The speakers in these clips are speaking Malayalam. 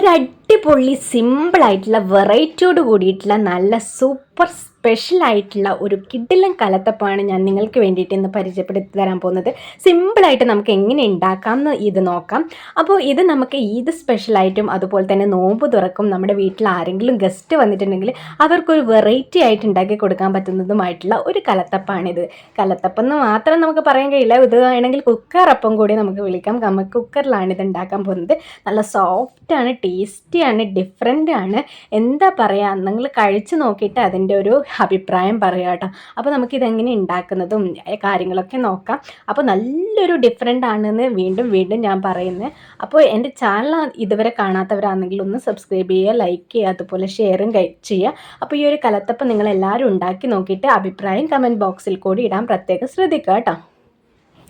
ഒരു അടിപൊളി സിമ്പിളായിട്ടുള്ള വെറൈറ്റിയോട് കൂടിയിട്ടുള്ള നല്ല സൂപ്പർ സ്പെഷ്യൽ ആയിട്ടുള്ള ഒരു കിഡിലും കലത്തപ്പമാണ് ഞാൻ നിങ്ങൾക്ക് വേണ്ടിയിട്ട് ഇന്ന് പരിചയപ്പെടുത്തി തരാൻ പോകുന്നത്. സിമ്പിളായിട്ട് നമുക്ക് എങ്ങനെ ഉണ്ടാക്കാം എന്ന് ഇത് നോക്കാം. അപ്പോൾ ഇത് നമുക്ക് ഈദ് സ്പെഷ്യലായിട്ടും അതുപോലെ തന്നെ നോമ്പ് തുറക്കും നമ്മുടെ വീട്ടിൽ ആരെങ്കിലും ഗസ്റ്റ് വന്നിട്ടുണ്ടെങ്കിൽ അവർക്കൊരു വെറൈറ്റി ആയിട്ട് ഉണ്ടാക്കി കൊടുക്കാൻ പറ്റുന്നതുമായിട്ടുള്ള ഒരു കലത്തപ്പാണിത്. കലത്തപ്പം എന്ന് മാത്രം നമുക്ക് പറയാൻ കഴിയില്ല. ഇത് വേണമെങ്കിൽ കുക്കറപ്പം കൂടി നമുക്ക് വിളിക്കാം. നമുക്ക് കുക്കറിലാണ് ഇത് ഉണ്ടാക്കാൻ പോകുന്നത്. നല്ല സോഫ്റ്റാണ് ടേസ്റ്റിയാണ് ഡിഫറെന്റ് ആണ് എന്താ പറയുക നിങ്ങൾ കഴിച്ചു നോക്കിയിട്ട് അതിന്റെ ഒരു അഭിപ്രായം പറയാം കേട്ടോ. അപ്പോൾ നമുക്കിതെങ്ങനെ ഉണ്ടാക്കുന്നതും കാര്യങ്ങളൊക്കെ നോക്കാം. അപ്പോൾ നല്ലൊരു ഡിഫറെന്റ് ആണെന്ന് വീണ്ടും വീണ്ടും ഞാൻ പറയുന്നത് അപ്പോൾ എന്റെ ചാനൽ ഇതുവരെ കാണാത്തവരാണെങ്കിൽ ഒന്ന് സബ്സ്ക്രൈബ് ചെയ്യുക ലൈക്ക് ചെയ്യുക അതുപോലെ ഷെയറും ചെയ്യുക. അപ്പോൾ ഈ ഒരു കലത്തപ്പം നിങ്ങൾ എല്ലാവരും ഉണ്ടാക്കി നോക്കിയിട്ട് അഭിപ്രായം കമന്റ് ബോക്സിൽ കൂടി ഇടാൻ പ്രത്യേകം ശ്രദ്ധിക്കുക കേട്ടോ.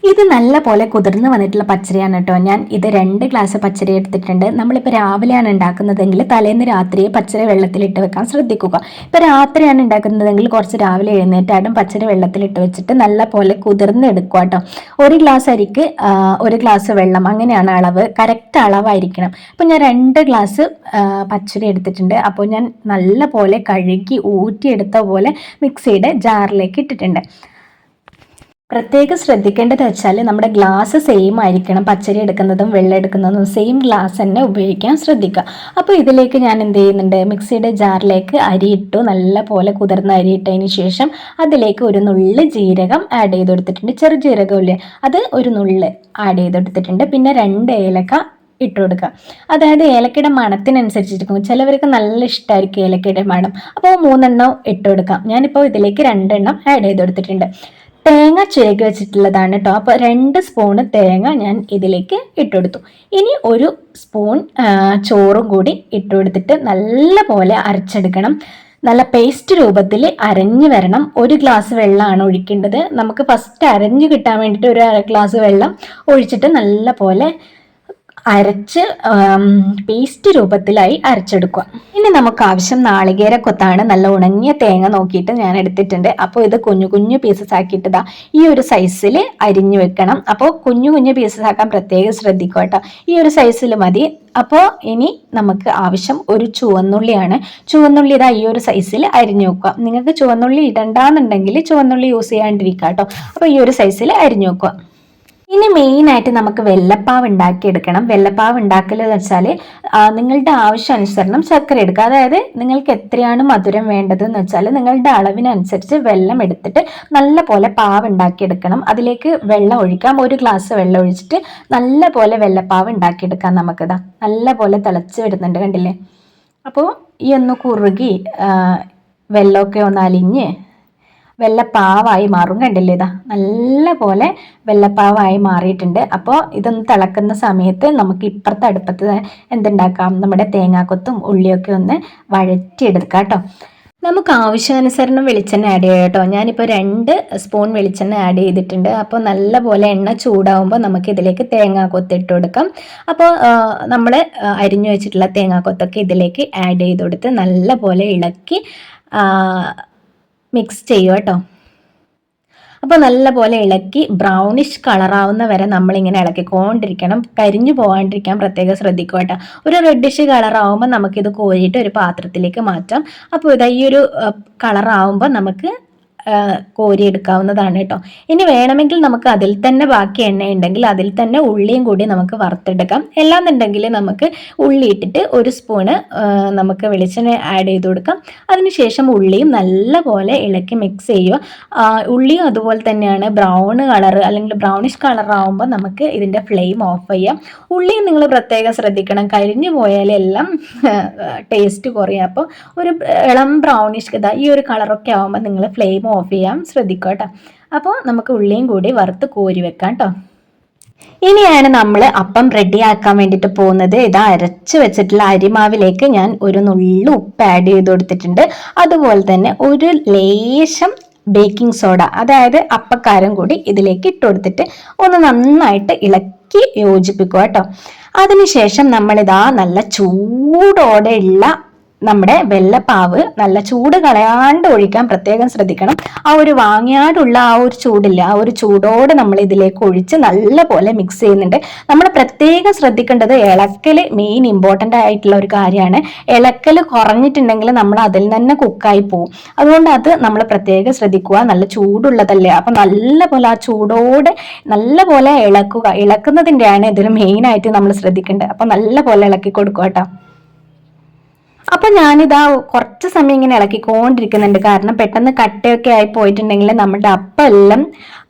ഇത് നല്ല പോലെ കുതിർന്ന് വന്നിട്ടുള്ള പച്ചരിയാണ് കേട്ടോ. ഞാൻ ഇത് രണ്ട് ഗ്ലാസ് പച്ചരി എടുത്തിട്ടുണ്ട്. നമ്മളിപ്പോൾ രാവിലെയാണ് ഉണ്ടാക്കുന്നതെങ്കിൽ തലേന്ന് രാത്രി പച്ചരി വെള്ളത്തിലിട്ട് വെക്കാൻ ശ്രദ്ധിക്കുക. ഇപ്പോൾ രാത്രിയാണ് ഉണ്ടാക്കുന്നതെങ്കിൽ കുറച്ച് രാവിലെ എഴുന്നേറ്റായിട്ടും പച്ചരി വെള്ളത്തിലിട്ട് വെച്ചിട്ട് നല്ല പോലെ കുതിർന്ന് എടുക്കുക കേട്ടോ. ഒരു ഗ്ലാസ് അരിക്ക് ഒരു ഗ്ലാസ് വെള്ളം അങ്ങനെയാണ് അളവ്. കറക്റ്റ് അളവായിരിക്കണം. അപ്പോൾ ഞാൻ രണ്ട് ഗ്ലാസ് പച്ചരി എടുത്തിട്ടുണ്ട്. അപ്പോൾ ഞാൻ നല്ല പോലെ കഴുകി ഊറ്റിയെടുത്ത പോലെ മിക്സിയുടെ ജാറിലേക്ക് ഇട്ടിട്ടുണ്ട്. പ്രത്യേകം ശ്രദ്ധിക്കേണ്ടത് വെച്ചാൽ നമ്മുടെ ഗ്ലാസ് സെയിം ആയിരിക്കണം. പച്ചരി എടുക്കുന്നതും വെള്ളം എടുക്കുന്നതും സെയിം ഗ്ലാസ് തന്നെ ഉപയോഗിക്കാൻ ശ്രദ്ധിക്കുക. അപ്പോൾ ഇതിലേക്ക് ഞാൻ എന്ത് ചെയ്യുന്നുണ്ട്? മിക്സിയുടെ ജാറിലേക്ക് അരി ഇട്ടു നല്ല പോലെ കുതിർന്ന അരി ഇട്ടതിന് ശേഷം അതിലേക്ക് ഒരു നുള്ള് ജീരകം ആഡ് ചെയ്ത് കൊടുത്തിട്ടുണ്ട്. ചെറു ജീരകമില്ലേ അത് ഒരു നുള്ള് ആഡ് ചെയ്ത് കൊടുത്തിട്ടുണ്ട്. പിന്നെ രണ്ട് ഏലക്ക ഇട്ട് കൊടുക്കുക. അതായത് ഏലക്കയുടെ മണത്തിനനുസരിച്ചിരിക്കും ചിലവർക്ക് നല്ല ഇഷ്ടമായിരിക്കും ഏലക്കയുടെ മണം. അപ്പോൾ മൂന്നെണ്ണം ഇട്ട് കൊടുക്കാം. ഞാനിപ്പോൾ ഇതിലേക്ക് രണ്ടെണ്ണം ആഡ് ചെയ്ത് കൊടുത്തിട്ടുണ്ട്. തേങ്ങ ചിരകി വെച്ചിട്ടുള്ളതാണ് കേട്ടോ അപ്പോൾ രണ്ട് സ്പൂണ് തേങ്ങ ഞാൻ ഇതിലേക്ക് ഇട്ടുകൊടുത്തു. ഇനി ഒരു സ്പൂൺ ചോറും കൂടി ഇട്ടുകൊടുത്തിട്ട് നല്ല പോലെ അരച്ചെടുക്കണം. നല്ല പേസ്റ്റ് രൂപത്തിൽ അരഞ്ഞു വരണം. ഒരു ഗ്ലാസ് വെള്ളമാണ് ഒഴിക്കേണ്ടത്. നമുക്ക് ഫസ്റ്റ് അരഞ്ഞു കിട്ടാൻ വേണ്ടിയിട്ട് ഒരു അര ഗ്ലാസ് വെള്ളം ഒഴിച്ചിട്ട് നല്ല പോലെ അരച്ച് പേസ്റ്റ് രൂപത്തിലായി അരച്ചെടുക്കുക. ഇനി നമുക്ക് ആവശ്യം നാളികേര കൊത്താണ് നല്ല ഉണങ്ങിയ തേങ്ങ നോക്കിയിട്ട് ഞാൻ എടുത്തിട്ടുണ്ട്. അപ്പോൾ ഇത് കുഞ്ഞു കുഞ്ഞു പീസസ് ആക്കിയിട്ട് ആക്കിയിട്ടതാ. ഈ ഒരു സൈസിൽ അരിഞ്ഞു വെക്കണം. അപ്പോൾ കുഞ്ഞു കുഞ്ഞു പീസസ് ആക്കാൻ പ്രത്യേകം ശ്രദ്ധിക്കുക കേട്ടോ. ഈ ഒരു സൈസിൽ മതി. അപ്പോൾ ഇനി നമുക്ക് ആവശ്യം ഒരു ചുവന്നുള്ളിയാണ്. ചുവന്നുള്ളി ഇതാ ഈ ഒരു സൈസിൽ അരിഞ്ഞു വെക്കുക. നിങ്ങൾക്ക് ചുവന്നുള്ളി ഇടണ്ടാന്നുണ്ടെങ്കിൽ ചുവന്നുള്ളി യൂസ് ചെയ്യാണ്ടിരിക്കുക കേട്ടോ. അപ്പോൾ ഈ ഒരു സൈസിൽ അരിഞ്ഞു വെക്കുക. ഇനി മെയിനായിട്ട് നമുക്ക് വെള്ളപ്പാവ് ഉണ്ടാക്കിയെടുക്കണം. വെള്ളപ്പാവ് ഉണ്ടാക്കൽ എന്ന് വെച്ചാൽ നിങ്ങളുടെ ആവശ്യാനുസരണം ശർക്കര എടുക്കുക. അതായത് നിങ്ങൾക്ക് എത്രയാണ് മധുരം വേണ്ടത് എന്ന് വെച്ചാൽ നിങ്ങളുടെ അളവിനനുസരിച്ച് വെള്ളം എടുത്തിട്ട് നല്ല പോലെ പാവ് ഉണ്ടാക്കിയെടുക്കണം. അതിലേക്ക് വെള്ളം ഒഴിക്കാം. ഒരു ഗ്ലാസ് വെള്ളം ഒഴിച്ചിട്ട് നല്ല പോലെ വെള്ളപ്പാവ് ഉണ്ടാക്കിയെടുക്കാം നമുക്കിതാ നല്ല പോലെ തിളച്ച് വരുന്നുണ്ട് കണ്ടില്ലേ? അപ്പോൾ ഈ ഒന്ന് കുറുകി വെള്ളമൊക്കെ ഒന്ന് അലിഞ്ഞ് വെള്ളപ്പാവായി മാറും. കണ്ടില്ലേ ഇതാ? നല്ല പോലെ വെള്ളപ്പാവായി മാറിയിട്ടുണ്ട്. അപ്പോൾ ഇതൊന്ന് തിളക്കുന്ന സമയത്ത് നമുക്ക് ഇപ്പുറത്തെ അടുപ്പത്ത് എന്തുണ്ടാക്കാം? നമ്മുടെ തേങ്ങാക്കൊത്തും ഉള്ളിയൊക്കെ ഒന്ന് വഴറ്റിയെടുക്കാം കേട്ടോ. നമുക്ക് ആവശ്യാനുസരണം വെളിച്ചെണ്ണ ആഡ് ചെയ്യാം കേട്ടോ. ഞാനിപ്പോൾ രണ്ട് സ്പൂൺ വെളിച്ചെണ്ണ ആഡ് ചെയ്തിട്ടുണ്ട്. അപ്പോൾ നല്ല പോലെ എണ്ണ ചൂടാവുമ്പോൾ നമുക്ക് ഇതിലേക്ക് തേങ്ങാക്കൊത്ത് ഇട്ട് കൊടുക്കാം. അപ്പോൾ നമ്മൾ അരിഞ്ഞു വെച്ചിട്ടുള്ള തേങ്ങാക്കൊത്തൊക്കെ ഇതിലേക്ക് ആഡ് ചെയ്ത് കൊടുത്ത് നല്ല പോലെ ഇളക്കി മിക്സ് ചെയ്യുക കേട്ടോ അപ്പോൾ നല്ലപോലെ ഇളക്കി ബ്രൗണിഷ് കളറാവുന്ന വരെ നമ്മളിങ്ങനെ ഇളക്കിക്കൊണ്ടിരിക്കണം. കരിഞ്ഞു പോകാണ്ടിരിക്കാൻ പ്രത്യേകം ശ്രദ്ധിക്കുക കേട്ടോ ഒരു റെഡിഷ് കളറാവുമ്പോൾ നമുക്കിത് കോരിയിട്ട് ഒരു പാത്രത്തിലേക്ക് മാറ്റാം. അപ്പോൾ ഇതാ ഈ ഒരു കളറാവുമ്പോൾ നമുക്ക് കോരിയെടുക്കാവുന്നതാണ് കേട്ടോ. ഇനി വേണമെങ്കിൽ നമുക്ക് അതിൽ തന്നെ ബാക്കി എണ്ണ ഉണ്ടെങ്കിൽ അതിൽ തന്നെ ഉള്ളിയും കൂടി നമുക്ക് വറുത്തെടുക്കാം. എല്ലാന്നുണ്ടെങ്കിൽ നമുക്ക് ഉള്ളി ഇട്ടിട്ട് ഒരു സ്പൂണ് നമുക്ക് വെളിച്ചെണ്ണ ആഡ് ചെയ്ത് കൊടുക്കാം. അതിനുശേഷം ഉള്ളിയും നല്ലപോലെ ഇളക്കി മിക്സ് ചെയ്യുക. ഉള്ളിയും അതുപോലെ തന്നെയാണ്. ബ്രൗൺ കളർ അല്ലെങ്കിൽ ബ്രൗണിഷ് കളർ ആവുമ്പോൾ നമുക്ക് ഇതിന്റെ ഫ്ലെയിം ഓഫ് ചെയ്യാം. ഉള്ളിയും നിങ്ങൾ പ്രത്യേകം ശ്രദ്ധിക്കണം. കരിഞ്ഞു പോയാലെല്ലാം ടേസ്റ്റ് കുറയും. അപ്പോൾ ഒരു ഇളം ബ്രൗണിഷ് ഈ ഒരു കളറൊക്കെ ആകുമ്പോൾ നിങ്ങൾ ഫ്ലെയിം ഓഫ് ചെയ്യാൻ ശ്രദ്ധിക്കുക കേട്ടോ അപ്പോൾ നമുക്ക് ഉള്ളിയും കൂടി വറുത്ത് കോരി വെക്കാം കേട്ടോ ഇനിയാണ് നമ്മൾ അപ്പം റെഡിയാക്കാൻ വേണ്ടിയിട്ട് പോകുന്നത്. ഇത് അരച്ച് വെച്ചിട്ടുള്ള അരിമാവിലേക്ക് ഞാൻ ഒരു നുള്ളു ഉപ്പ് ആഡ് ചെയ്ത് കൊടുത്തിട്ടുണ്ട്. അതുപോലെ തന്നെ ഒരു ലേശം ബേക്കിംഗ് സോഡ അതായത് അപ്പക്കാരം കൂടി ഇതിലേക്ക് ഇട്ട് കൊടുത്തിട്ട് ഒന്ന് നന്നായിട്ട് ഇളക്കി യോജിപ്പിക്കുക കേട്ടോ അതിനുശേഷം നമ്മളിതാ നല്ല ചൂടോടെ ഉള്ള നമ്മുടെ വെള്ളപ്പാവ് നല്ല ചൂട് കളയാണ്ട് ഒഴിക്കാൻ പ്രത്യേകം ശ്രദ്ധിക്കണം. ആ ഒരു വാങ്ങിയാടുള്ള ആ ഒരു ചൂടില്ല ആ ഒരു ചൂടോടെ നമ്മൾ ഇതിലേക്ക് ഒഴിച്ച് നല്ല പോലെ മിക്സ് ചെയ്യുന്നുണ്ട്. നമ്മൾ പ്രത്യേകം ശ്രദ്ധിക്കേണ്ടത് ഇളക്കൽ മെയിൻ ഇമ്പോർട്ടന്റ് ആയിട്ടുള്ള ഒരു കാര്യമാണ്. ഇളക്കൽ കുറഞ്ഞിട്ടുണ്ടെങ്കിൽ നമ്മൾ അതിൽ തന്നെ കുക്കായി പോവും. അതുകൊണ്ട് അത് നമ്മൾ പ്രത്യേകം ശ്രദ്ധിക്കുക. നല്ല ചൂടുള്ളതല്ലേ? അപ്പം നല്ല പോലെ ആ ചൂടോടെ നല്ല പോലെ ഇളക്കുക. ഇളക്കുന്നതിന്റെയാണ് ഇതിൽ മെയിനായിട്ട് നമ്മൾ ശ്രദ്ധിക്കേണ്ടത്. അപ്പം നല്ല പോലെ ഇളക്കി കൊടുക്കുക കേട്ടോ. അപ്പൊ ഞാനിതാ കുറച്ച് സമയം ഇങ്ങനെ ഇളക്കിക്കൊണ്ടിരിക്കുന്നുണ്ട്. കാരണം പെട്ടെന്ന് കട്ടയൊക്കെ ആയി പോയിട്ടുണ്ടെങ്കിൽ നമ്മുടെ അപ്പം എല്ലാം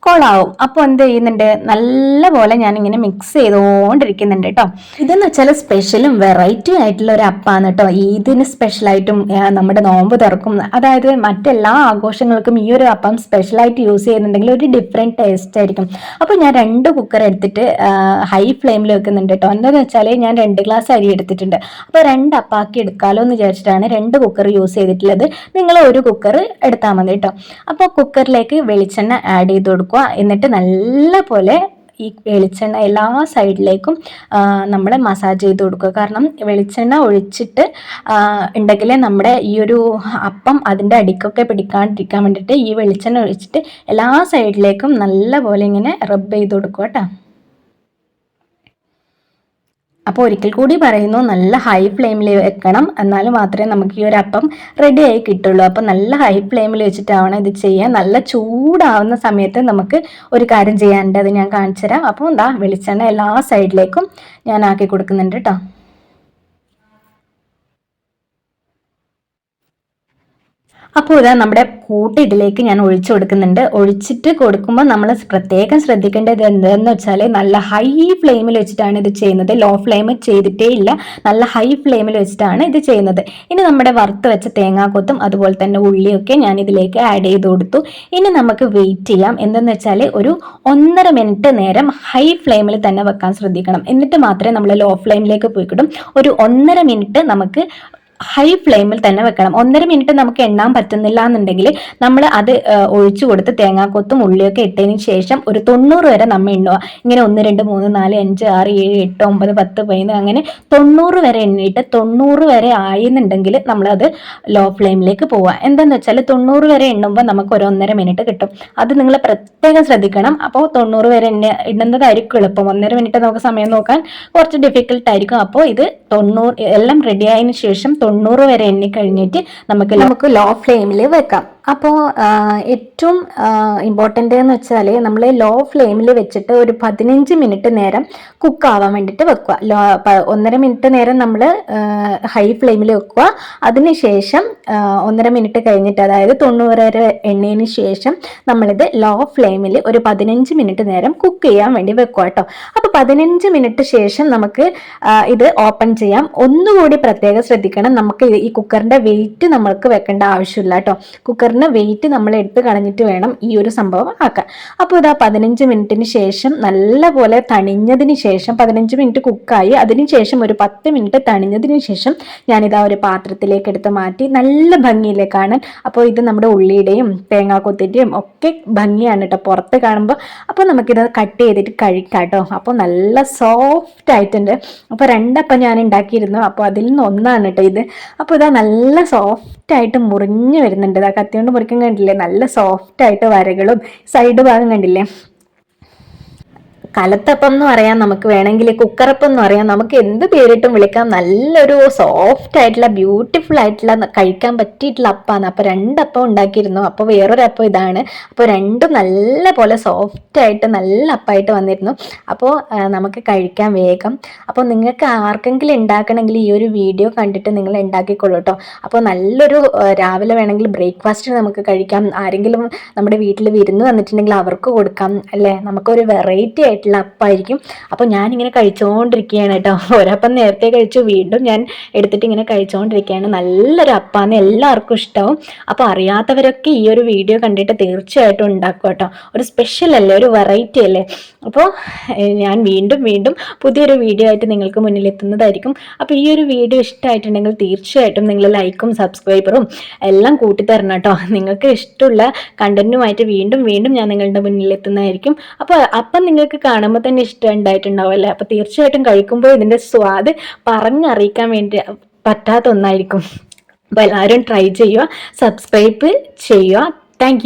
കൊളാവും അപ്പോൾ എന്ത് ചെയ്യുന്നുണ്ട്? നല്ല പോലെ ഞാനിങ്ങനെ മിക്സ് ചെയ്തുകൊണ്ടിരിക്കുന്നുണ്ട് കേട്ടോ ഇതെന്ന് വെച്ചാൽ സ്പെഷ്യലും വെറൈറ്റി ആയിട്ടുള്ള ഒരു അപ്പാണ് കേട്ടോ ഇതിന് സ്പെഷ്യലായിട്ടും നമ്മുടെ നോമ്പ് തുറക്കും. അതായത് മറ്റെല്ലാ ആഘോഷങ്ങൾക്കും ഈ ഒരു അപ്പം സ്പെഷ്യലായിട്ട് യൂസ് ചെയ്യുന്നുണ്ടെങ്കിൽ ഒരു ഡിഫറെന്റ് ടേസ്റ്റ് ആയിരിക്കും. അപ്പോൾ ഞാൻ രണ്ട് കുക്കർ എടുത്തിട്ട് ഹൈ ഫ്ലെയിമിൽ വെക്കുന്നുണ്ട് കേട്ടോ എന്താണെന്ന് വെച്ചാൽ ഞാൻ രണ്ട് ഗ്ലാസ് അരി എടുത്തിട്ടുണ്ട്. അപ്പോൾ രണ്ട് അപ്പാക്കി എടുക്കാമല്ലോ എന്ന് വിചാരിച്ചിട്ടാണ് രണ്ട് കുക്കർ യൂസ് ചെയ്തിട്ടുള്ളത്. നിങ്ങൾ ഒരു കുക്കർ എടുത്താൽ മതി കേട്ടോ അപ്പോൾ കുക്കറിലേക്ക് വെളിച്ചെണ്ണ ആഡ് ചെയ്ത് കൊടുക്കും. കൊടുക്കുക എന്നിട്ട് നല്ല പോലെ ഈ വെളിച്ചെണ്ണ എല്ലാ സൈഡിലേക്കും നമ്മൾ മസാജ് ചെയ്ത് കൊടുക്കുക. കാരണം വെളിച്ചെണ്ണ ഒഴിച്ചിട്ട് ഉണ്ടെങ്കിൽ നമ്മുടെ ഈ ഒരു അപ്പം അതിന്റെ അടിക്കൊക്കെ പിടിക്കാണ്ടിരിക്കാൻ വേണ്ടിയിട്ട് ഈ വെളിച്ചെണ്ണ ഒഴിച്ചിട്ട് എല്ലാ സൈഡിലേക്കും നല്ല പോലെ ഇങ്ങനെ റബ്ബ് ചെയ്ത് കൊടുക്കുക കേട്ടോ. അപ്പോൾ ഒരിക്കൽ കൂടി പറയുന്നു നല്ല ഹൈ ഫ്ലെയിമിൽ വെക്കണം. എന്നാൽ മാത്രമേ നമുക്ക് ഈ ഒരു അപ്പം റെഡി ആയി കിട്ടുള്ളൂ. അപ്പോൾ നല്ല ഹൈ ഫ്ലെയിമിൽ വെച്ചിട്ടാവണം ഇത് ചെയ്യാൻ. നല്ല ചൂടാവുന്ന സമയത്ത് നമുക്ക് ഒരു കാര്യം ചെയ്യാനുണ്ട്. അത് ഞാൻ കാണിച്ചു തരാം അപ്പോൾ എന്താ വെളിച്ചെണ്ണ എല്ലാ സൈഡിലേക്കും ഞാൻ ആക്കി കൊടുക്കുന്നുണ്ട് കേട്ടോ അപ്പോൾ ഇതാ നമ്മുടെ കൂട്ട് ഇതിലേക്ക് ഞാൻ ഒഴിച്ചു കൊടുക്കുന്നുണ്ട്. ഒഴിച്ചിട്ട് കൊടുക്കുമ്പോൾ നമ്മൾ പ്രത്യേകം ശ്രദ്ധിക്കേണ്ടത് എന്താണെന്ന് വെച്ചാൽ നല്ല ഹൈ ഫ്ലെയിമിൽ വെച്ചിട്ടാണ് ഇത് ചെയ്യുന്നത്. ലോ ഫ്ലെയിം ചെയ്തിട്ടേ ഇല്ല. നല്ല ഹൈ ഫ്ലെയിമിൽ വെച്ചിട്ടാണ് ഇത് ചെയ്യുന്നത്. ഇനി നമ്മുടെ വറുത്ത് വെച്ച തേങ്ങാക്കൊത്തും അതുപോലെ തന്നെ ഉള്ളിയൊക്കെ ഞാൻ ഇതിലേക്ക് ആഡ് ചെയ്ത് കൊടുത്തു. ഇനി നമുക്ക് വെയിറ്റ് ചെയ്യാം. എന്തെന്ന് വെച്ചാൽ ഒരു ഒന്നര മിനിറ്റ് നേരം ഹൈ ഫ്ലെയിമിൽ തന്നെ വെക്കാൻ ശ്രദ്ധിക്കണം. എന്നിട്ട് മാത്രമേ നമ്മൾ ലോ ഫ്ലെയിമിലേക്ക് പോയി കിട്ടും ഒരു ഒന്നര മിനിറ്റ് നമുക്ക് ഹൈ ഫ്ലെയിമിൽ തന്നെ വെക്കണം. ഒന്നര മിനിറ്റ് നമുക്ക് എണ്ണാൻ പറ്റുന്നില്ല എന്നുണ്ടെങ്കിൽ നമ്മൾ അത് ഒഴിച്ചു കൊടുത്ത് തേങ്ങാക്കൊത്തും ഉള്ളിയൊക്കെ ഇട്ടതിന് ശേഷം ഒരു തൊണ്ണൂറ് വരെ നമ്മൾ എണ്ണുക. ഇങ്ങനെ ഒന്ന് രണ്ട് മൂന്ന് നാല് അഞ്ച് ആറ് ഏഴ് എട്ട് ഒമ്പത് പത്ത് പതിനൊന്ന് അങ്ങനെ തൊണ്ണൂറ് വരെ എണ്ണിയിട്ട് തൊണ്ണൂറ് വരെ ആയെന്നുണ്ടെങ്കിൽ നമ്മളത് ലോ ഫ്ലെയിമിലേക്ക് പോവുക. എന്താണെന്ന് വെച്ചാൽ തൊണ്ണൂറ് വരെ എണ്ണുമ്പോൾ നമുക്ക് ഒരു ഒന്നര മിനിറ്റ് കിട്ടും. അത് നിങ്ങൾ പ്രത്യേകം ശ്രദ്ധിക്കണം. അപ്പോൾ തൊണ്ണൂറ് വരെ എണ്ണ ഇടുന്നതായിരിക്കും എളുപ്പം. ഒന്നര മിനിറ്റ് നമുക്ക് സമയം നോക്കാൻ കുറച്ച് ഡിഫിക്കൽട്ട് ആയിരിക്കും. അപ്പോൾ ഇത് തൊണ്ണൂറ് എല്ലാം റെഡി ആയതിനു ശേഷം തൊണ്ണൂറ് വരെ എണ്ണി കഴിഞ്ഞിട്ട് നമുക്ക് നമുക്ക് ലോ ഫ്ലെയിമിൽ വെക്കാം. അപ്പോൾ ഏറ്റവും ഇമ്പോർട്ടന്റ് എന്ന് വെച്ചാൽ നമ്മൾ ലോ ഫ്ലെയിമിൽ വെച്ചിട്ട് ഒരു പതിനഞ്ച് മിനിറ്റ് നേരം കുക്ക് ആവാൻ വേണ്ടിയിട്ട് വെക്കുക. ലോ ഒന്നര മിനിറ്റ് നേരം നമ്മൾ ഹൈ ഫ്ലെയിമിൽ വെക്കുക. അതിനുശേഷം ഒന്നര മിനിറ്റ് കഴിഞ്ഞിട്ട് അതായത് തൊണ്ണൂറ് വരെ എണ്ണയിന് ശേഷം നമ്മളിത് ലോ ഫ്ലെയിമിൽ ഒരു പതിനഞ്ച് മിനിറ്റ് നേരം കുക്ക് ചെയ്യാൻ വേണ്ടി വെക്കുക കേട്ടോ അപ്പോൾ പതിനഞ്ച് മിനിറ്റ് ശേഷം നമുക്ക് ഇത് ഓപ്പൺ ചെയ്യാം. ഒന്നുകൂടി പ്രത്യേകം ശ്രദ്ധിക്കണം. നമുക്ക് ഈ കുക്കറിന്റെ വെയിറ്റ് നമ്മൾക്ക് വെക്കേണ്ട ആവശ്യമില്ല കേട്ടോ കുക്കർ കുക്കറിന് വെയിറ്റ് നമ്മൾ എടുത്ത് കളഞ്ഞിട്ട് വേണം ഈ ഒരു സംഭവം ആക്കാൻ. അപ്പോൾ ഇതാ പതിനഞ്ച് മിനിറ്റിന് ശേഷം നല്ലപോലെ തണിഞ്ഞതിന് ശേഷം പതിനഞ്ച് മിനിറ്റ് കുക്കായി. അതിന് ശേഷം ഒരു പത്ത് മിനിറ്റ് തണിഞ്ഞതിന് ശേഷം ഞാനിതാ ഒരു പാത്രത്തിലേക്ക് എടുത്ത് മാറ്റി നല്ല ഭംഗിയിലേക്ക് കാണാൻ. അപ്പോൾ ഇത് നമ്മുടെ ഉള്ളിയുടെയും തേങ്ങാക്കൊത്തിന്റെയും ഒക്കെ ഭംഗിയാണ് കേട്ടോ പുറത്ത് കാണുമ്പോൾ. അപ്പോൾ നമുക്കിത് കട്ട് ചെയ്തിട്ട് കഴിക്കാം കേട്ടോ അപ്പോൾ നല്ല സോഫ്റ്റ് ആയിട്ടുണ്ട്. അപ്പോൾ രണ്ടപ്പം ഞാൻ ഉണ്ടാക്കിയിരുന്നു. അപ്പോൾ അതിൽ നിന്ന് ഒന്നാണ് കേട്ടോ ഇത്. അപ്പോൾ ഇതാ നല്ല സോഫ്റ്റ് ആയിട്ട് മുറിഞ്ഞു വരുന്നുണ്ട്. ആ കത്തി കൊണ്ട് മുറിക്കാൻ കണ്ടില്ലേ? നല്ല സോഫ്റ്റ് ആയിട്ട് വരകളും സൈഡ് ഭാഗം കണ്ടില്ലേ? കലത്തപ്പം എന്ന് പറയാം നമുക്ക് വേണമെങ്കിൽ കുക്കറപ്പം എന്ന് പറയാം നമുക്ക് എന്ത് പേരിട്ടും വിളിക്കാം. നല്ലൊരു സോഫ്റ്റ് ആയിട്ടുള്ള ബ്യൂട്ടിഫുൾ ആയിട്ടുള്ള കഴിക്കാൻ പറ്റിയിട്ടുള്ള അപ്പാണ്. അപ്പോൾ രണ്ടപ്പം ഉണ്ടാക്കിയിരുന്നു. അപ്പോൾ വേറൊരു അപ്പം ഇതാണ്. അപ്പോൾ രണ്ടും നല്ല പോലെ സോഫ്റ്റ് ആയിട്ട് നല്ല അപ്പായിട്ട് വന്നിരുന്നു. അപ്പോൾ നമുക്ക് കഴിക്കാൻ വേഗം. അപ്പോൾ നിങ്ങൾക്ക് ആർക്കെങ്കിലും ഉണ്ടാക്കണമെങ്കിൽ ഈ ഒരു വീഡിയോ കണ്ടിട്ട് നിങ്ങൾ ഉണ്ടാക്കിക്കൊള്ളൂ കേട്ടോ. അപ്പോൾ നല്ലൊരു രാവിലെ വേണമെങ്കിൽ ബ്രേക്ക്ഫാസ്റ്റ് നമുക്ക് കഴിക്കാം. ആരെങ്കിലും നമ്മുടെ വീട്ടിൽ വിരുന്ന് വന്നിട്ടുണ്ടെങ്കിൽ അവർക്ക് കൊടുക്കാം അല്ലേ? നമുക്കൊരു വെറൈറ്റി ആയിട്ട് ആയിട്ടുള്ള അപ്പായിരിക്കും. അപ്പോൾ ഞാനിങ്ങനെ കഴിച്ചുകൊണ്ടിരിക്കുകയാണ് കേട്ടോ. ഒരപ്പം നേരത്തെ കഴിച്ചു വീണ്ടും ഞാൻ എടുത്തിട്ട് ഇങ്ങനെ കഴിച്ചുകൊണ്ടിരിക്കുകയാണ് നല്ലൊരു അപ്പാന്ന് എല്ലാവർക്കും ഇഷ്ടവും. അപ്പോൾ അറിയാത്തവരൊക്കെ ഈ ഒരു വീഡിയോ കണ്ടിട്ട് തീർച്ചയായിട്ടും ഉണ്ടാക്കും കേട്ടോ. ഒരു സ്പെഷ്യൽ അല്ലേ? ഒരു വെറൈറ്റി അല്ലേ? അപ്പോൾ ഞാൻ വീണ്ടും വീണ്ടും പുതിയൊരു വീഡിയോ ആയിട്ട് നിങ്ങൾക്ക് മുന്നിൽ എത്തുന്നതായിരിക്കും. അപ്പോൾ ഈ ഒരു വീഡിയോ ഇഷ്ടമായിട്ടുണ്ടെങ്കിൽ തീർച്ചയായിട്ടും നിങ്ങൾ ലൈക്കും സബ്സ്ക്രൈബറും എല്ലാം കൂട്ടിത്തരണം കേട്ടോ. നിങ്ങൾക്ക് ഇഷ്ടമുള്ള കണ്ടന്റുമായിട്ട് വീണ്ടും വീണ്ടും ഞാൻ നിങ്ങളുടെ മുന്നിൽ എത്തുന്നതായിരിക്കും. അപ്പോൾ അപ്പം നിങ്ങൾക്ക് കാണുമ്പോൾ തന്നെ ഇഷ്ടം ഉണ്ടായിട്ടുണ്ടാവും അല്ലേ അപ്പോൾ തീർച്ചയായിട്ടും കഴിക്കുമ്പോൾ ഇതിന്റെ സ്വാദ് പറഞ്ഞറിയിക്കാൻ വേണ്ടി പറ്റാത്ത ഒന്നായിരിക്കും. അപ്പോൾ എല്ലാവരും ട്രൈ ചെയ്യുക സബ്സ്ക്രൈബ് ചെയ്യുക. താങ്ക്